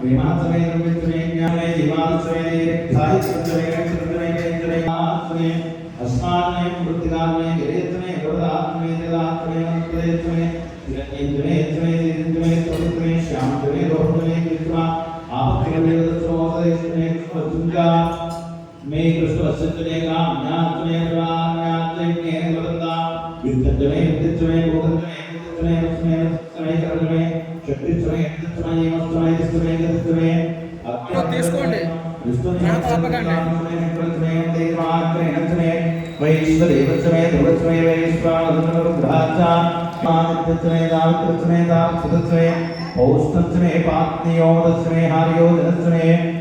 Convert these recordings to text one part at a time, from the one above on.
विमातमे निर्मितमे ज्ञाने दिवालसमे साहित्यमे रक्षतमे केन्द्रे आत्मे अस्मान्मे वृत्तिदान्मे गिरेत्मे वरदात्मे जलात्मे अन्तरेत्मे तिरञ्जीत्मे तिरञ्जीत्मे त्वत्मे श्यामत्मे रोहत्मे कृत्वा आपत्तिकमे वदस्वोदयत्मे कृत्वा मे कृष्णस्यत्मे काम्यात्मे प्राण्यात्मे ज्ञेन वरदा वित्तत्मे वित्तत्मे बोधत्मे वित्तत्मे वस्मे वस्मे कर्मे ఆత్మే తీసుకోండి. నాకు ఆపకండి. వైశ్వదేవత్సమే ధ్రువత్సమే వైశ్వాదృద్ధాచాత్మే దావిత్రత్సమే దాక్షతత్సమే పౌష్ణత్సమే పాత్నియోదత్సమే హార్యోదనత్సమే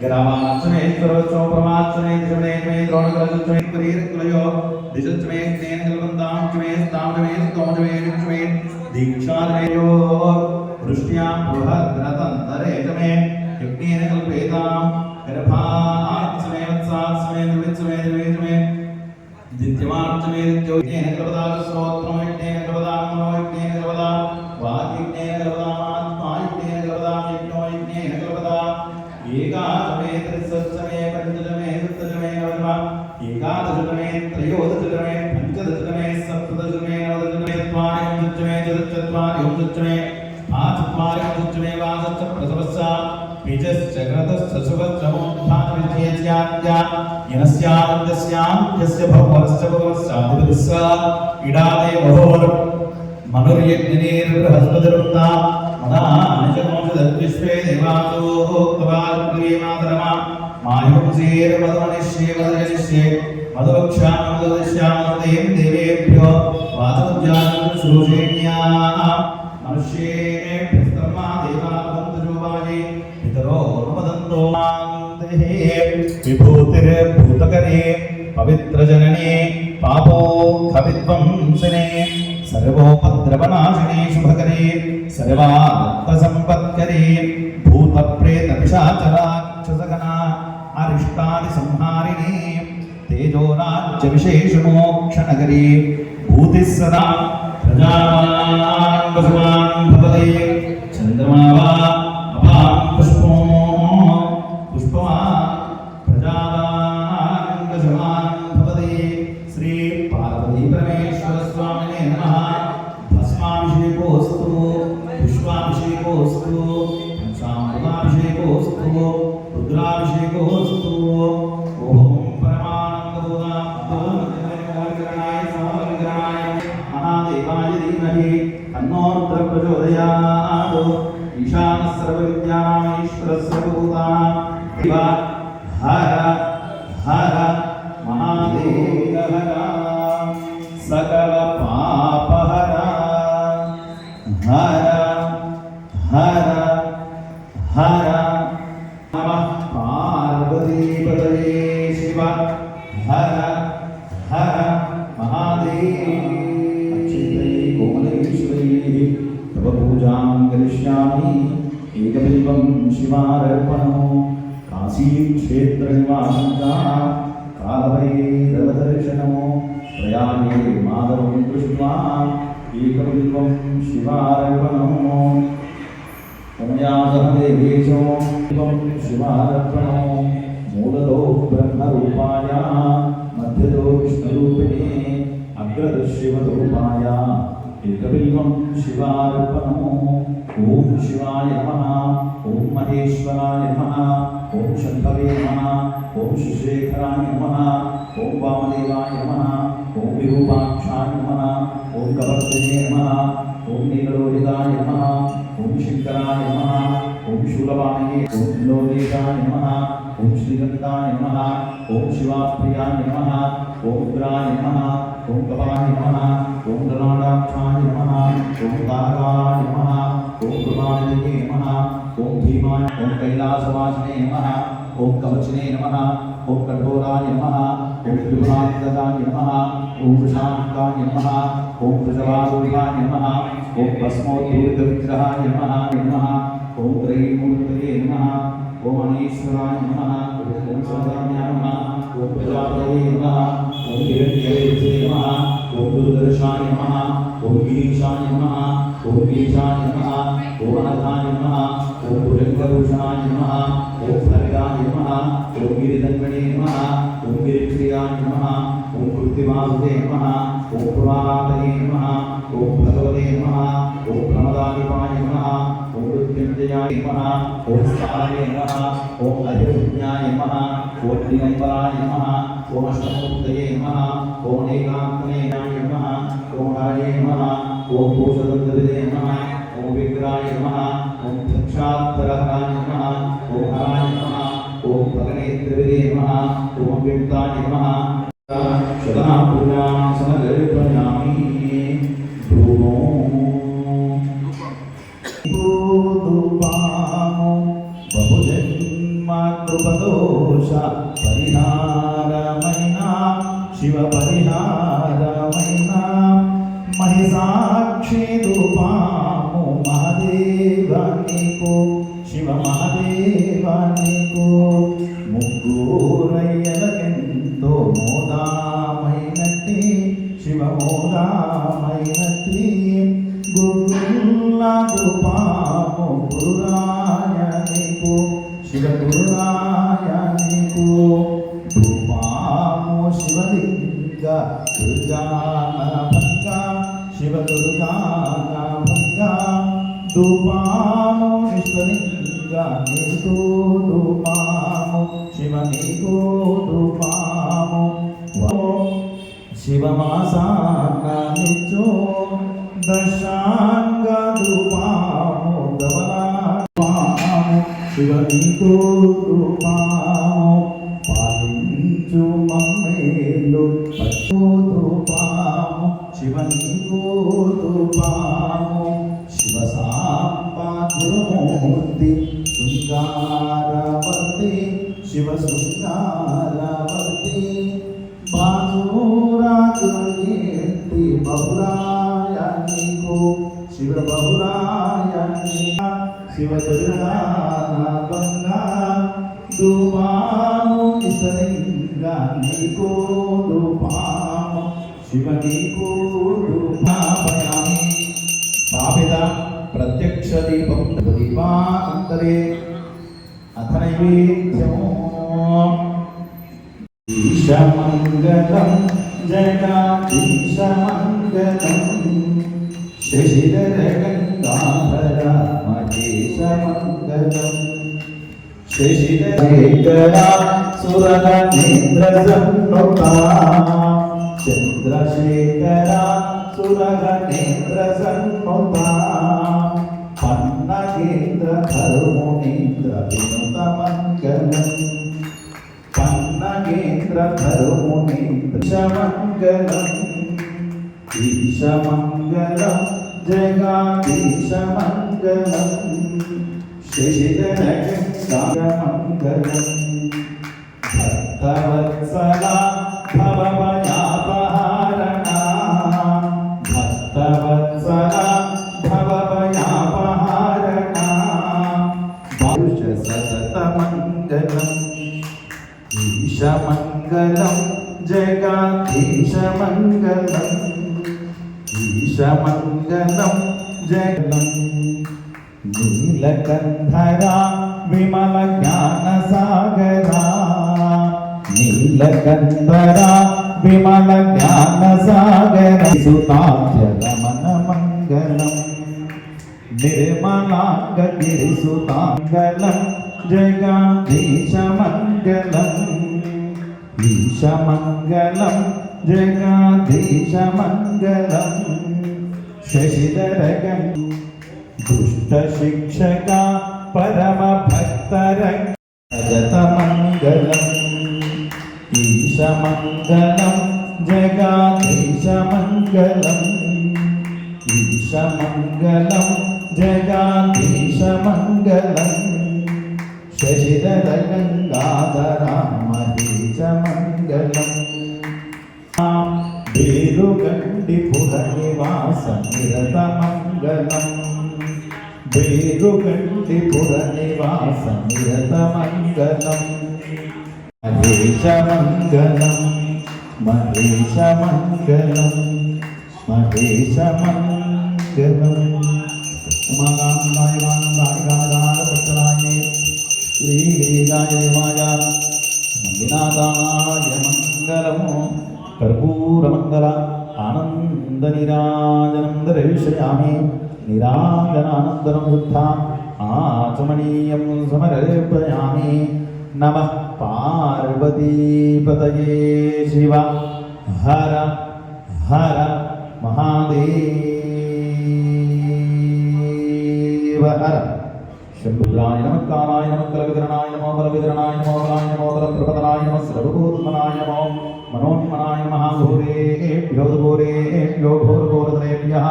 ग्रामासने सर्वस्व परमासने त्रिमे त्मे द्रोणकलसत्वे परीरकुलयो दिशत्वे तेन कल्पन्तां त्वे स्तामवे स्तोमवे त्वे दीक्षादयो वृष्ट्यां बृहद्रतन्तरे तमे यज्ञेन कल्पेतां गर्भात्स्मे वत्सात्स्मे द्वित्स्मे द्वित्स्मे दित्यमार्त्स्मे दित्यो यज्ञेन कल्पदाः स्तोत्रं यज्ञेन कल्पदां मनो यज्ञेन कल्पदाः आचत्वारिंशत्तमे वासश्च प्रसवश्च बीजश्च घृतश्च सुभच्चमोत्थानविद्येत्याद्य यनस्यानन्दस्यान्त्यस्य भवरश्च भवरश्चाधिपतिस्स इडादे महोर मनुर्यज्ञनीर्बृहस्पतिरुक्ता मदानिजमोषदद्विश्वे देवासोक्तवाक्रियमातरमा मायुंसेर्मदमनिष्ये मदनिष्ये मदवक्ष्यामददिश्यामदें देवेभ्यो वाचमुद्यानं शुश्रूषेण्या मनुष्येभ्यस्तमा देवावन्तजोवाये पितरो वदन्तो देहे विभूतिर्भूतकरे पवित्रजनने पापोऽखविद्वंसने सर्वोपद्रवनाशिने शुभकरे सर्वार्थसम्पत्करे भूतप्रेतपिशाचराक्षसगणा अरिष्टादिसंहारिणे तेजोराज्यविशेषमोक्षनगरे भूतिः सदा प्रजावान् रुद्र प्रचोदयात् ईशानः పుణ్యాసహదేవేశో శివార్పణో మూలలో బ్రహ్మరూపాయ మధ్యలో విష్ణురూపిణి అగ్రదు శివరూపాయ ఏకబిల్వం శివార్పణము ఓం శివాయ నమ ఓం మహేశ్వరాయ నమ ఓం శంభవే నమ ఓం శిశేఖరాయ నమ ఓం వామదేవాయ నమ ఓం విరూపాక్షాయ నమ ఓం కవర్తినే నమ ఓం నీలలోహితాయ నమ ఓం శంకరాయ నమ ఓం శూలవాణయే ఓం లోహితాయ నమ ఓం శ్రీగంధాయ నమ ఓం శివాప్రియాయ నమ ఓం ఉగ్రాయ నమ ఓం కపాయ నమ ఓం లలాటాక్షాయ నమ ఓం తారకాయ నమ ఓం కృపానిధే నమ ఓం భీమాయ ఓం కైలాసవాసినే నమ ఓం కవచనే నమ ఓం కఠోరాయ నమ ఓం త్రిభురాంతదాయ నమ ఓం శాంతాయ నమ ఓం వృషభారూఢాయ నమ ఓం భస్మోద్భూత విగ్రహాయ నమ నమ ఓం త్రైమూర్తయే నమ ఓం అనేశ్వరాయ నమ ఓం సౌదామ్యాయ నమ ఓం ప్రజాపతయే నమ ఓం హిరణ్యవేదే నమ ఓం దుర్దర్శాయ నమ ఓం గిరీశాయ నమ ఓం గీశాయ నమ ఓం అనధాయ నమ ఓం భుజంగభూషణాయ నమ ఓం హరిదాయ నమ ఓం గిరిధన్వణే నమ ఓం గిరిప్రియాయ నమ ఓం కృత్తివాసుదే నమ ఓం పురాతయే నమ ఓం భగవతే నమ ఓం ప్రమదాధిపాయ నమ ఓం మృత్యుంజయాయ నమ ఓం స్థానే నమ ఓం అధిపుణ్యాయ నమ ఓం దిగంబరాయ నమ ఓం అష్టమూర్తయే నమ ఓం ఏకాంతనే నమ ఓం హరయే నమ ఓం భూషదంతరిదే నమ ఓం విగ్రహాయ నమ ఓం దక్షాత్తరహాయ భగనేత్రవిదే నమ ఓం విముక్తాయ నమ సదా పూజాం దుర్గా దుర్గానభంగ శివ దుర్గానభంగ రూపాము విశ్వలింగ నీకు రూపాము శివ నీకు రూపాము శివమాసాన్నిచ్చు దశాంగ రూపాము ధవలాపాము శివ నీకో రూపాము రూపాము శివ నీకు రూపాము శివ సాంబ గురుమూర్తి శృంగారవర్తి శివ శృంగారవర్తి బాజూరాజుని బహురాయ శివ బహురాయ శివ దుర్గానంగా రూపాము ఇసలింగా నీకు శివ స్థాపిత ప్రత్యక్ష దీపం దీపాంతరే అథ నైవేద్యమో ఈశమంగళం జగాధీశమంగళం శశిధర గంగాధర మహేశమంగళం ಚಂದ್ರಶೇಖರ ಸುರಗಣೇಂದ್ರ ಸನ್ಮುಖ ಪನ್ನಗೇಂದ್ರ ಕರುಮುನೀಂದ್ರ ವಿನುತ ಮಂಗಲಂ ಪನ್ನಗೇಂದ್ರ ಕರುಮುನೀಂದ್ರ ಶಮಂಗಲಂ ಈಶಮಂಗಲಂ ಜಗಾತೀಶಮಂಗಲಂ ಶ್ರೀಗಣಗಂಗಮಂಗಲಂ ಭಕ್ತವತ್ಸಲ ಭವಮಯಾ ఈశమంగళం జగాధీశమంగళం ఈశమంగళం జగలం నీలకంధరా విమల జ్ఞాన సాగరా నీలకంధరా విమల జ్ఞాన సాగర సుతాచరమణ మంగళం నిర్మలాంగ గిరి సుతాంగళం జగాధీశమంగళం శశిధరగం దుష్ట శిక్షక పరమ భక్తర జగతమంగళం ఈశమంగళం జగాధీశమంగళం ఈశమంగళం జగాధీశమంగళం శశిధర గంగాధరామహీశమంగళం బేరుగండి పుర నివాస మంగళం బేరుగండి పుర నివాస మంగళం మహేశమంగళం. మహేశమంగళం మహేశమంగళం ఉమాగాంగాయ గాంగాయ శ్రీగిరిజాయ దేవాయ మందినాథాయ మంగళము కర్పూరమంగళ ఆనందనిరాజనం దర్శయామి నిరాజనానందనం శుద్ధ ఆచమనీయం సమర్పయామి నమ పార్వతీపతయే శివ హర హర మహాదేవ హర శంభుద్రాయ నమ కామాయ నమ కలవిధరణాయ నమో బలవిధరణాయ నమో బలాయ నమో బలప్రపదనాయ నమ సర్వభూతమనాయ నమో మనోన్మనాయ నమః భూరేభ్యో భూరేభ్యో భూర్భూరతరేభ్యः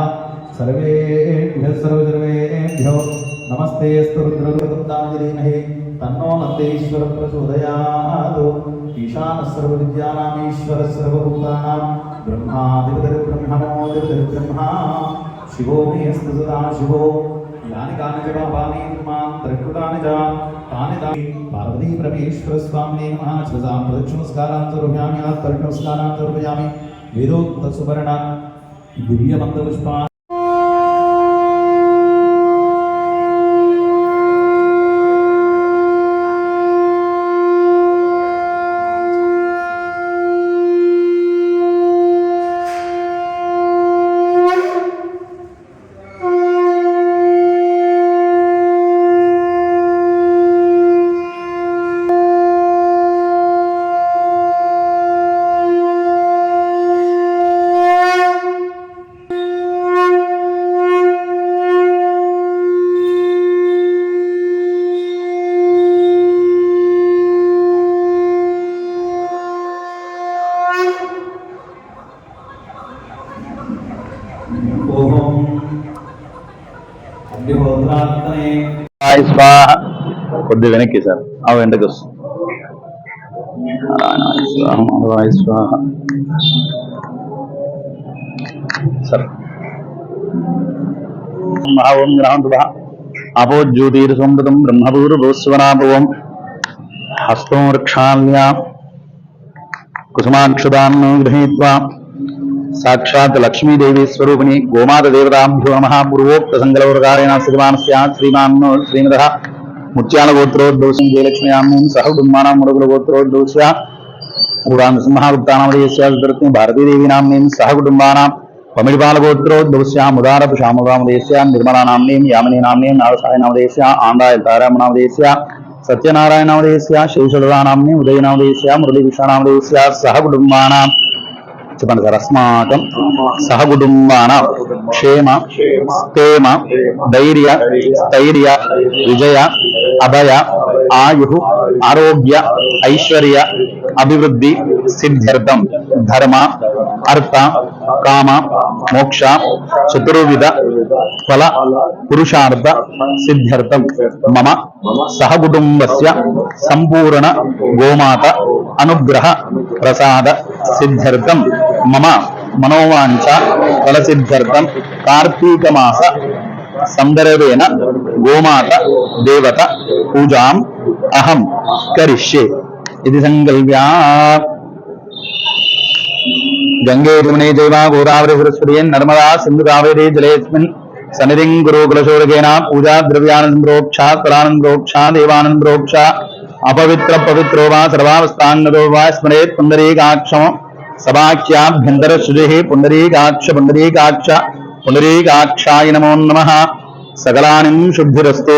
సర్వేభ్యः సర్వసర్వేభ్యో నమస్తే స్తురుద్రవృతందాంజలీమహే తన్నో నందేశ్వర ప్రచోదయాత్ ఈశాన సర్వవిద్యానామీశ్వర సర్వభూతానాం బ్రహ్మాదిపతిర్బ్రహ్మణో దిపతిర్బ్రహ్మా శివో మేస్తు సదా శివో యాని కాని చ పాపాని మాం త్రికృతాని చ తాని తాని పార్వతీ పరమేశ్వర స్వామినే నమః శివసాం ప్రదక్షిణస్కారాన్ స్వాహ కొద్ది వెనక్కి సార్. ఆ వెంటకి వస్తుంది. నారాయణాయ స్వాహ సార్ మహావం గ్రహంతుభ అపో జ్యోతిర్సంపదం బ్రహ్మపూర్వోస్వనాభవం హస్తం వృక్షాల్యా కుసుమాక్షుదాన్ను గృహీత్వా సాక్షాత్ లక్ష్మీదేవి స్వరూపిణి గోమాత దేవతాభ్యో నమ పూర్వోక్త సంకల్పకారేణ శ్రీమాన్ స్యాత్ శ్రీమాన్ శ్రీమద ముత్యాల గోత్రోద్భవసం జయలక్ష్మ్యాం సహ కుటుంబానాం మురుగుల గోత్రోద్భవస్య పురాణ సింహాగుప్తానామదేశ్య భారతీదేవి నామ్నీం సహ కుటుంబానాం పమిడిపాల గోత్రోద్భవస్య ముదారప శామదామదేశ్య నిర్మలా నామ్నీం యామిని నామ్నీం నాగసాయ నామదేశ్య ఆండాయ తారామ నామదేశ్య సత్యనారాయణ నామదేశ్య శేషదా నామ్ని ఉదయ మురళీ కృష్ణ సహ కుటుంబానాం చెప్పండి సార్. అస్మాకం సహకుటుంబాన క్షేమ స్థేమ ధైర్య స్థైర్య విజయ అభయ ఆయు ఆరోగ్య ఐశ్వర్య అభివృద్ధి సిద్ధ్యర్థం ధర్మ అర్థ కామ మోక్ష చతుర్విధ ఫల పురుషార్థ సిద్ధ్యర్థం. మమ సహకుటుంబస్య సంపూర్ణ గోమాత అనుగ్రహ ప్రసాద సిద్ధ్యర్థం. मम मनोवाञ्चा फलसिद्ध्यर्थं कार्तीकमास संदर्भेन गोमाता देवता पूजा अहम करिष्ये। इति संकल्प्या गंगे यमुने देवा गोदावरी सरस्वती नर्मदा सिंधु कावेरी जलेऽस्मिन् सनिधिं गुरुकुलशोरकेण पूजा द्रव्यानन्दोक्षा फलानन्दोक्षा देवानन्दोक्षा अपवित्र पवित्रो वा सर्वावस्थान्नदो वा स्मरेत् पुण्डरीकाक्षमम् सभाख्याभ्यन्तरसुजः पुण्डरीकाक्ष पुण्डरीकाक्ष पुण्डरीकाक्षाय नमो नम। सकलानिं शुद्धिस्तु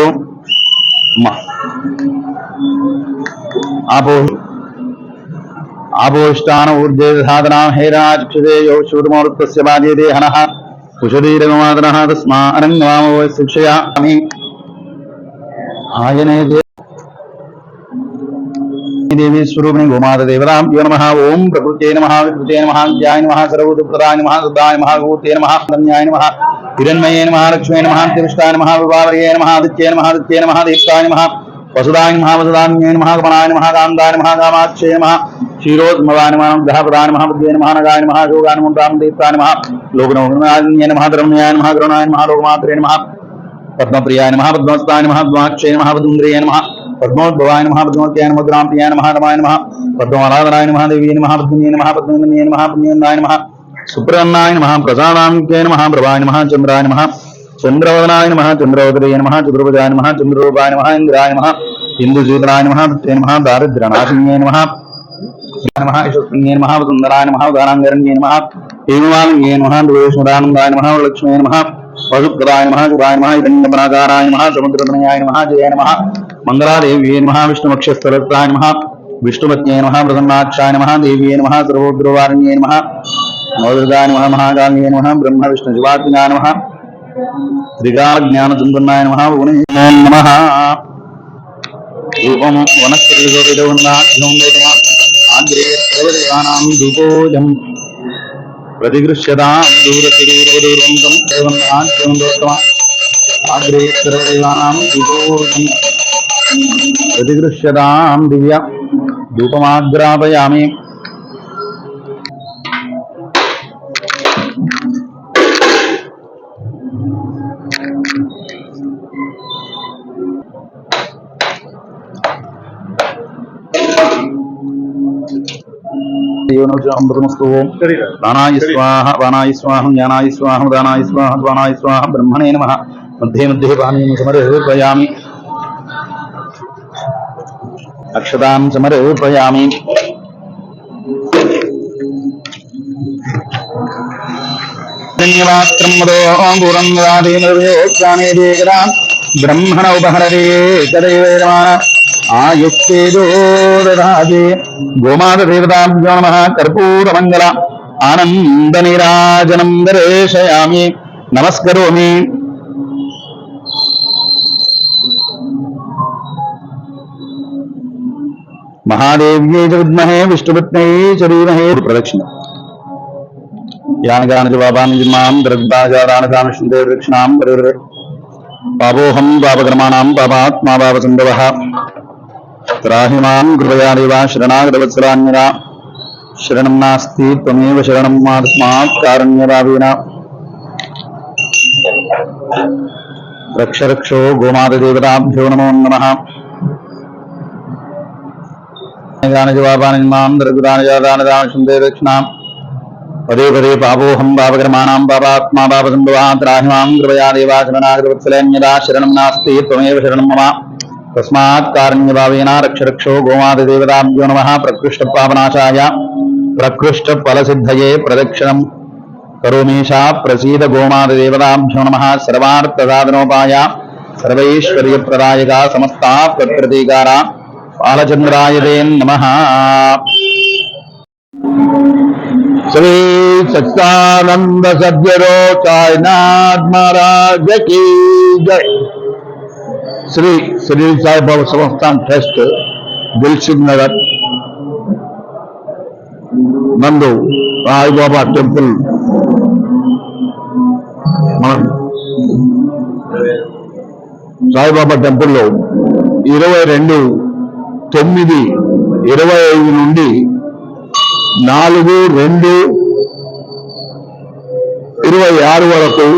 आपोष्टान ऊर्जे साधना हेराक्षसे यो शूरमूर्तस्य बाजे देहनः। तस्मा अरङ्गमामो शिक्षयामि आयने తస్మా అరంగమామో శిక్షయామి ఆయనే దే- దేవి స్వరూపిణి గోమాత దేవతాభ్యో నమ ఓం ప్రకృత్యై నమ వికృతే నమ జ్యాయ నమ సర్వోదుప్రదాయ నమ శుద్ధాయ నమ గోతే నమ ధన్యాయ నమ హిరణ్మయే నమ లక్ష్మీ నమ తిరుష్టాయ నమ విభావర్యే నమ ఆదిత్యే నమ ఆదిత్యే నమ దీప్తాయ నమ వసుదాయ నమ వసుదాన్యే నమ గమనాయ నమ కాందాయ నమ కామాక్షే నమ క్షీరోద్మవాయ నమ గ్రహపదాయ నమ బుద్ధే నమ నగాయ నమ యోగాయ నమ రామ దీప్తాయ నమ లోకనోగ్నాయ నమ ధర్మయాయ నమ కరుణాయ నమ లోకమాత్రే నమ పద్మప్రియాయ నమ పద్మస్తాయ నమ పద్మాక్షయ నమ పద్మేంద్రియ నమ పద్మోద్భవాయ నమ పద్మోత్యాయ నమ గ్రాంప్రియాయ నమ రమాయ నమ పద్మవరాధనాయ నమ దేవీ నమ పద్మనే నమ పద్మనే నమ పుణ్యందాయ నమ సుప్రన్నాయ నమ ప్రసాదాంకే నమ ప్రభాయ నమ చంద్రాయ నమ చంద్రవదనాయ నమ చంద్రవదరే నమ చతుర్భుజాయ నమ చంద్రరూపాయ నమ ఇంద్రాయ నమ హిందూశీతరాయ నమ తే నమ దారిద్ర్యనాశిన్యే నమ నమ యశస్విన్యే నమ సుందరాయ నమ ఉదానాంగరణ్యే నమ హేమవాలింగే నమ దువేశ్వరానందాయ నమ లక్ష్మీ నమ పశుప్రదాయ నమ శుభాయ నమ హిరణ్యపరాకారాయ मंगलादेव्ये नमः विष्णुमक्षस्तरत्राय नमः विष्णुपत्न्यै नमः नम नमः, देव्ये नमः सर्वोग्रवारिण्यै नमः नम नमः महाकाल्ये नमः ब्रह्मविष्णुशिवात्मजाय नमः त्रिकालज्ञानसम्पन्नाय नमः। भुवने नमः नम वनस्पतिशोभितवन्नाग्रेवानां धूपोजम्, प्रतिगृह्यतां दूरतिरूपदूरं ప్రతిగృష్యతాం దివ్య ధూపమాగ్రాపయామి అమృతమస్తు దానాయ స్వాహ వానాయ స్వాహం జ్ఞానాయ స్వాహం దానాయ స్వాహ ద్వానాయ స్వాహ బ్రహ్మణే నమ మధ్యే మధ్యే పానీయం సమర్పయామి అక్షతాం సమర్పయామి. బ్రహ్మణ ఉపహరదే తదైవేదమాన ఆయుక్తేజో దదాతి. గోమాత దేవతాభ్యో నమ. కర్పూరమంగళ. ఆనంద నీరాజనం దర్శయామి నమస్కరోమి. మహాదేవ్యై చ విద్మహే విష్ణుపత్నై చ ప్రదక్షిణ. యానగానజ బాబానిజిమాం జిమ్మాం ద్రవ్యాదానదాన శుందే దక్షిణాం పరివృ పాపోహం పాపకర్మాణం పాపాత్మా పాపసంభవ. త్రాహిమాం కృపయాదేవ శరణాగతవత్సరాన్యరా శరణం నాస్తి త్వమేవ శరణం మాస్మాత్ కారణ్యరావీణ. రక్షరక్షో గోమాతదేవతాభ్యో నమో నమ. గాన మాం దర్గుదానజాదానదాన దక్షిణాం పదే పదే పాపోహం పాపకర్మాణం పాపాత్మా పాపసంభవా త్రాహిమాం కృపయా దేవాశరణాగతవత్సలేన్యదా శరణం నాస్తి త్వమేవ శరణం మమ తస్మాత్ కారణ్యభావేన రక్షరక్షో రక్షో గోమాతదేవతాభ్యో నమ ప్రకృష్ట పాపనాశాయ ప్రకృష్ట ఫలసిద్ధయే ప్రదక్షిణం కరోమీషా ప్రసీద గోమాత దేవతాభ్యో నమ సర్వార్థ సాధనోపాయ సర్వైశ్వర్యప్రదాయక సమస్తా ప్రకృతీకారా బాలచంద్రాయతే నమః. శ్రీ సత్యానంద సద్యరో సాయినాథ్ కీ జై. శ్రీ శ్రీ సాయిబాబా సంస్థాన్ ట్రస్ట్ దిల్సింగ్ నగర్ నందు సాయిబాబా టెంపుల్. మనం సాయిబాబా టెంపుల్లో ఇరవై రెండు తొమ్మిది ఇరవై ఐదు నుండి నాలుగు రెండు ఇరవై ఆరు వరకు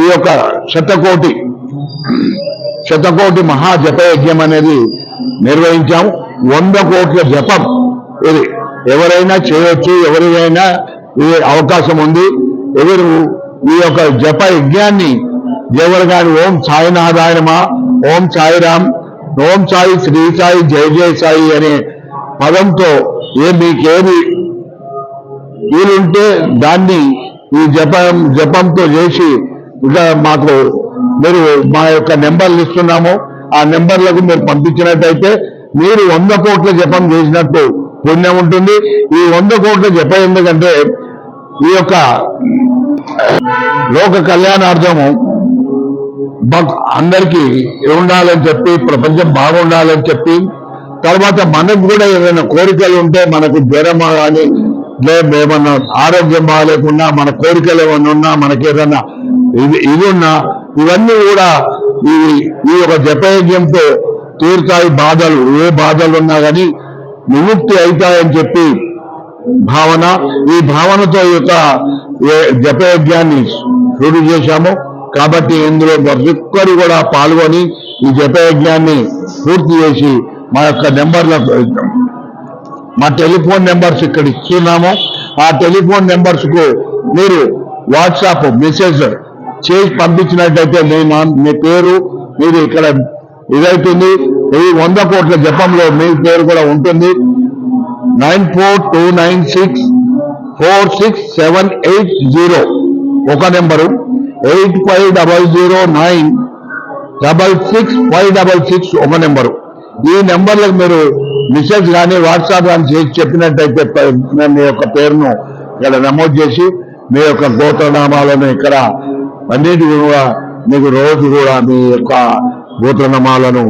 ఈ యొక్క శతకోటి శతకోటి మహాజపయజ్ఞం అనేది నిర్వహించాము. వంద కోట్ల జపం ఇది. ఎవరైనా చేయొచ్చు ఎవరికైనా ఈ అవకాశం ఉంది. ఎవరు ఈ యొక్క జప యజ్ఞాన్ని ఎవరు కానీ ఓం సాయినారాయణమా ఓం సాయిరామ్ ఓం సాయి శ్రీ సాయి జయ జయ సాయి అనే పదంతో ఏ మీకేది వీలుంటే దాన్ని ఈ జపం జపంతో చేసి ఇక మాకు మీరు మా యొక్క నెంబర్లు ఇస్తున్నాము. ఆ నెంబర్లకు మీరు పంపించినట్టయితే మీరు వంద కోట్ల జపం చేసినట్టు పుణ్యం ఉంటుంది. ఈ వంద కోట్ల జపం ఎందుకంటే ఈ యొక్క లోక కళ్యాణార్థము అందరికీ ఉండాలని చెప్పి ప్రపంచం బాగుండాలని చెప్పి తర్వాత మనకు కూడా ఏదైనా కోరికలు ఉంటే మనకు జ్వరమా కానీ లేమన్నా ఆరోగ్యం బాగాలేకున్నా మన కోరికలు ఏమన్నా ఉన్నా మనకి ఏదైనా ఇది ఇది ఉన్నా ఇవన్నీ కూడా ఈ ఈ యొక్క జపయజ్ఞంతో తీరుతాయి బాధలు. ఏ బాధలు ఉన్నా కానీ విముక్తి అవుతాయని చెప్పి భావన. ఈ భావనతో ఈ యొక్క జపయజ్ఞాన్ని షురు చేశాము. కాబట్టి ఇందులో ప్రతి ఒక్కరు కూడా పాల్గొని ఈ జపయజ్ఞాన్ని పూర్తి చేసి మా యొక్క నెంబర్లకు మా టెలిఫోన్ నెంబర్స్ ఇక్కడ ఇస్తున్నాము. ఆ టెలిఫోన్ నెంబర్స్కు మీరు వాట్సాప్ మెసేజ్ చేసి పంపించినట్టయితే నేను మీ పేరు మీరు ఇక్కడ ఇదవుతుంది. ఈ వంద కోట్ల జపంలో మీ పేరు కూడా ఉంటుంది. Nine four two nine six four six seven eight zero ఒక number. Eight five double zero nine double six five double six ఒక నెంబరు. ఈ నెంబర్లకు మీరు మెసేజ్ కానీ వాట్సాప్ కానీ చేసి చెప్పినట్టయితే మీ యొక్క పేరును ఇక్కడ నమోదు చేసి మీ యొక్క గోత్రనామాలను ఇక్కడ అన్నిటి కూడా మీకు రోజు కూడా మీ యొక్క గోత్రనామాలను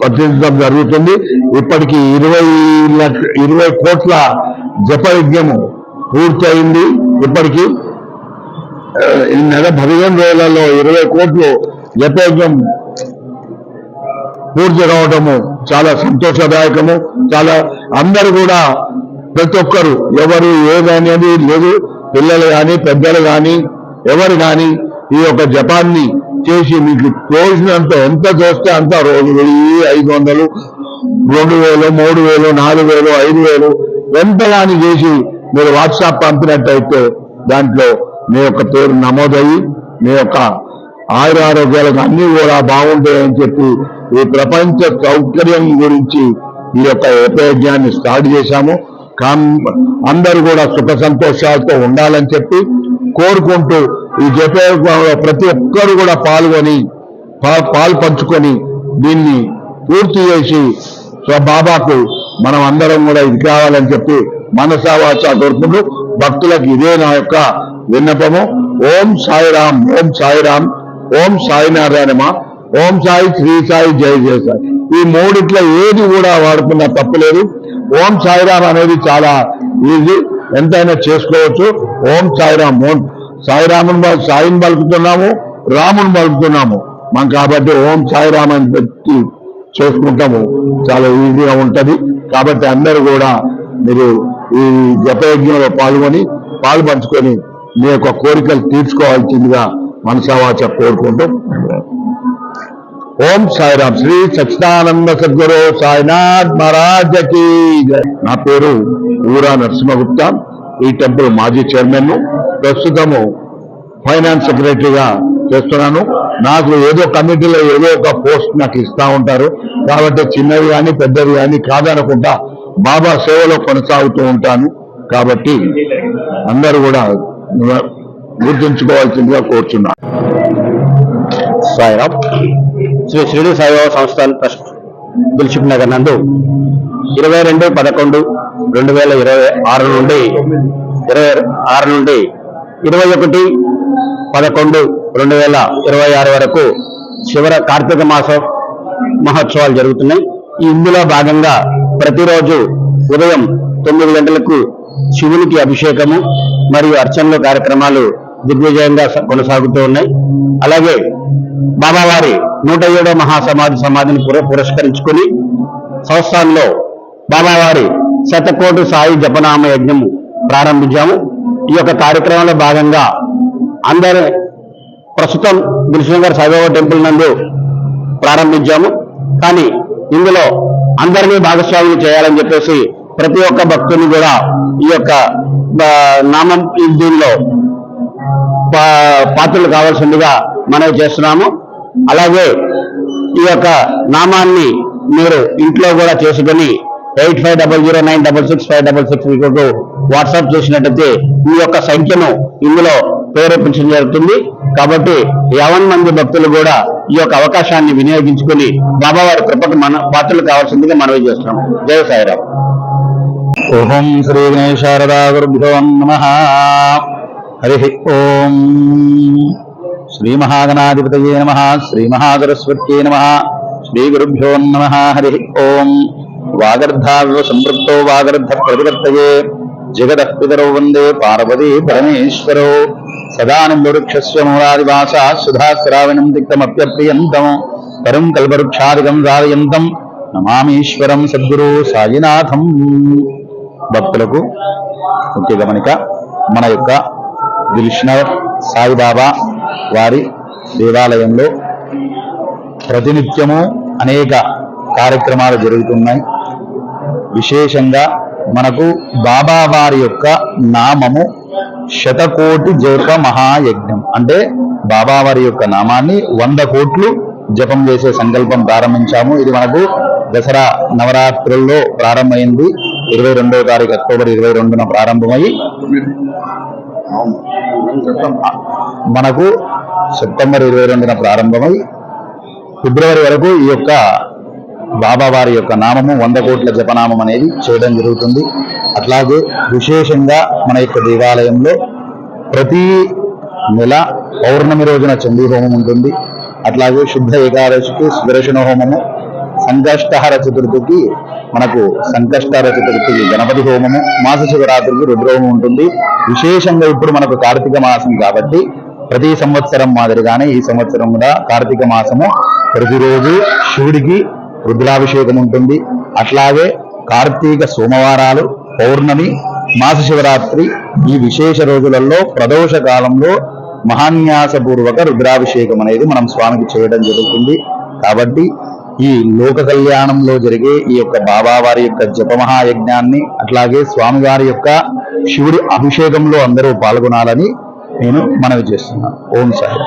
ప్రతినిధించడం జరుగుతుంది. ఇప్పటికి ఇరవై లక్ష ఇరవై కోట్ల జప యజ్ఞము పూర్తయింది ఇప్పటికీ. ఈ నెల పదిహేను రోజులలో ఇరవై కోట్లు జపయజ్ఞం పూర్తి కావటము చాలా సంతోషదాయకము. చాలా అందరూ కూడా ప్రతి ఒక్కరు ఎవరు ఏదనేది లేదు పిల్లలు కానీ పెద్దలు కానీ ఎవరు కానీ ఈ యొక్క జపాన్ని చేసి మీకు తోసినంత ఎంత తోస్తే అంత రోజు వెయ్యి ఐదు వందలు రెండు వేలు మూడు వేలు నాలుగు వేలు ఐదు వేలు ఎంత కానీ చేసి మీరు వాట్సాప్ పంపినట్టయితే దాంట్లో మీ యొక్క పేరు నమోదయ్యి మీ యొక్క ఆయుర ఆరోగ్యాలకు అన్ని కూడా బాగుంటాయని చెప్పి ఈ ప్రపంచ సౌకర్యం గురించి ఈ యొక్క యజ్ఞాన్ని స్టార్ట్ చేశాము. కామ్- అందరూ కూడా సుఖ సంతోషాలతో ఉండాలని చెప్పి కోరుకుంటూ ఈ జపయోగంలో ప్రతి ఒక్కరు కూడా పాల్గొని పాలు పంచుకొని దీన్ని పూర్తి చేసి సో బాబాకు మనం అందరం కూడా ఇది కావాలని చెప్పి మనసావాచ కోరుకుంటూ భక్తులకు ఇదే నా యొక్క విన్నపము. ఓం సాయిరామ్ ఓం సాయిరామ్ ఓం సాయినారాయణమా ఓం సాయి శ్రీ సాయి జయ జయ సాయి. ఈ మూడిట్లో ఏది కూడా వాడుకున్నా తప్పులేదు ఓం సాయిరామ్ అనేది చాలా ఈజీ. ఎంతైనా చేసుకోవచ్చు. ఓం సాయిరామ్ ఓం సాయిరాముని సాయిని పలుకుతున్నాము రాముని పలుకుతున్నాము మనం కాబట్టి ఓం సాయిరామ్ అని పెట్టి చేసుకుంటాము. చాలా ఈజీగా ఉంటది. కాబట్టి అందరూ కూడా మీరు ఈ జపయజ్ఞంలో పాల్గొని పాలు పంచుకొని మీ యొక్క కోరికలు తీర్చుకోవాల్సిందిగా మనసావాచ కోరుకుంటూ. ఓం సాయిరామ్. శ్రీ సచ్చిదానంద సద్గురు సాయినాథ్ మహారాజ్ నా పేరు ఊరా నరసింహగుప్త. ఈ టెంపుల్ మాజీ చైర్మన్ ప్రస్తుతము ఫైనాన్స్ సెక్రటరీగా చేస్తున్నాను. నాకు ఏదో కమిటీలో ఏదో ఒక పోస్ట్ నాకు ఇస్తా ఉంటారు. కాబట్టి చిన్నవి కానీ పెద్దవి కానీ కాదనకుండా బాబా సేవలో కొనసాగుతూ ఉంటాను. కాబట్టి అందరూ కూడా గుర్తుంచుకోవాల్సిందిగా కోరుచున్నాను. సాయిరామ్ శ్రీ షిరిడి సాయిబాబా సంస్థాన్ ట్రస్ట్ దిల్షుక్ నగర్ నందు ఇరవై రెండు పదకొండు రెండు వేల ఇరవై ఆరు నుండి ఇరవై ఆరు నుండి ఇరవై ఒకటి పదకొండు రెండు వేల ఇరవై ఆరు వరకు శివర కార్తీక మాసం మహోత్సవాలు జరుగుతున్నాయి. ఈ ఇందులో భాగంగా ప్రతిరోజు ఉదయం తొమ్మిది గంటలకు శివునికి అభిషేకము మరియు అర్చనలు కార్యక్రమాలు దిగ్విజయంగా స- కొనసాగుతూ ఉన్నాయి. అలాగే బాబావారి నూట ఏడో మహాసమాధి సమాధిని పుర- పురస్కరించుకుని సంస్థానంలో బాబావారి శతకోటి సాయి జపనామ యజ్ఞము ప్రారంభించాము. ఈ యొక్క కార్యక్రమంలో భాగంగా అందరి ప్రస్తుతం దిల్సునగర్ సాయిబాబా టెంపుల్ నందు ప్రారంభించాము. కానీ ఇందులో అందరినీ భాగస్వామ్యం చేయాలని చెప్పేసి ప్రతి ఒక్క భక్తుని కూడా ఈ యొక్క నామం ఈ దీనిలో పా- పాత్రలు కావాల్సిందిగా మనవి చేస్తున్నాము. అలాగే ఈ యొక్క నామాన్ని మీరు ఇంట్లో కూడా చేసుకొని eight five double zero nine double six five double six మీకు వాట్సాప్ చేసినట్టయితే ఈ యొక్క సంఖ్యను ఇందులో ప్రేరేపించడం జరుగుతుంది. కాబట్టి యవన్ మంది భక్తులు కూడా ఈ యొక్క అవకాశాన్ని వినియోగించుకుని బాబావారి కృపకు మన పాత్రలు కావాల్సిందిగా మనవి చేస్తున్నాం. జయ సాయిరామ్. ఓం శ్రీ గణేశారదా గురుభ్యో నమ. హరి ఓం. శ్రీ మహాగణాధిపతయే నమ. శ్రీ మహాసరస్వత్యే నమ. శ్రీ గురుభ్యో నమ. హరి ఓం. వాగర్ధావివ సంపృక్తో వాగర్ధ ప్రతిపత్తయే జగద పితరౌ వందే పార్వతీ పరమేశ్వరో. సదానందవృక్షస్య మూలాదివాస సుధాశ్రావణం తిక్తమప్యప్రియంతం. పరం కల్పవృక్షాదికం సాధయంతం నమామీశ్వరం సద్గురు సాయినాథం. భక్తులకు ముఖ్య గమనిక మన యొక్క దిల్షనర్ సాయిబాబా వారి దేవాలయంలో ప్రతినిత్యము అనేక కార్యక్రమాలు జరుగుతున్నాయి. విశేషంగా మనకు బాబా వారి యొక్క నామము శతకోటి జప మహాయజ్ఞం. అంటే బాబా వారి యొక్క నామాన్ని వంద కోట్లు జపం చేసే సంకల్పం ప్రారంభించాము. ఇది మనకు దసరా నవరాత్రుల్లో ప్రారంభమైంది. ఇరవై రెండవ తారీఖు అక్టోబర్ ఇరవై రెండున ప్రారంభమై మనకు సెప్టెంబర్ ఇరవై రెండున ప్రారంభమై ఫిబ్రవరి వరకు ఈ యొక్క బాబా వారి యొక్క నామము వంద కోట్ల జపనామం అనేది చేయడం జరుగుతుంది. అట్లాగే విశేషంగా మన యొక్క దేవాలయంలో ప్రతి నెల పౌర్ణమి రోజున చండీ హోమం ఉంటుంది. అట్లాగే శుద్ధ ఏకాదశికి సుదర్శన హోమము సంకష్టహర చతుర్థికి మనకు సంకష్టహర చతుర్థికి గణపతి హోమము మాస శివరాత్రికి రుద్రహోమం ఉంటుంది. విశేషంగా ఇప్పుడు మనకు కార్తీక మాసం కాబట్టి ప్రతి సంవత్సరం మాదిరిగానే ఈ సంవత్సరం కూడా కార్తీక మాసము ప్రతిరోజు శివుడికి రుద్రాభిషేకం ఉంటుంది. అట్లాగే కార్తీక సోమవారాలు పౌర్ణమి మాస శివరాత్రి ఈ విశేష రోజులలో ప్రదోష కాలంలో మహాన్యాసపూర్వక రుద్రాభిషేకం అనేది మనం స్వామికి చేయడం జరుగుతుంది. కాబట్టి ఈ లోక కళ్యాణంలో జరిగే ఈ యొక్క బాబావారి యొక్క జపమహాయజ్ఞాన్ని అట్లాగే స్వామివారి యొక్క శివుడి అభిషేకంలో అందరూ పాల్గొనాలని నేను మనవి చేస్తున్నాను. ఓం సాయి.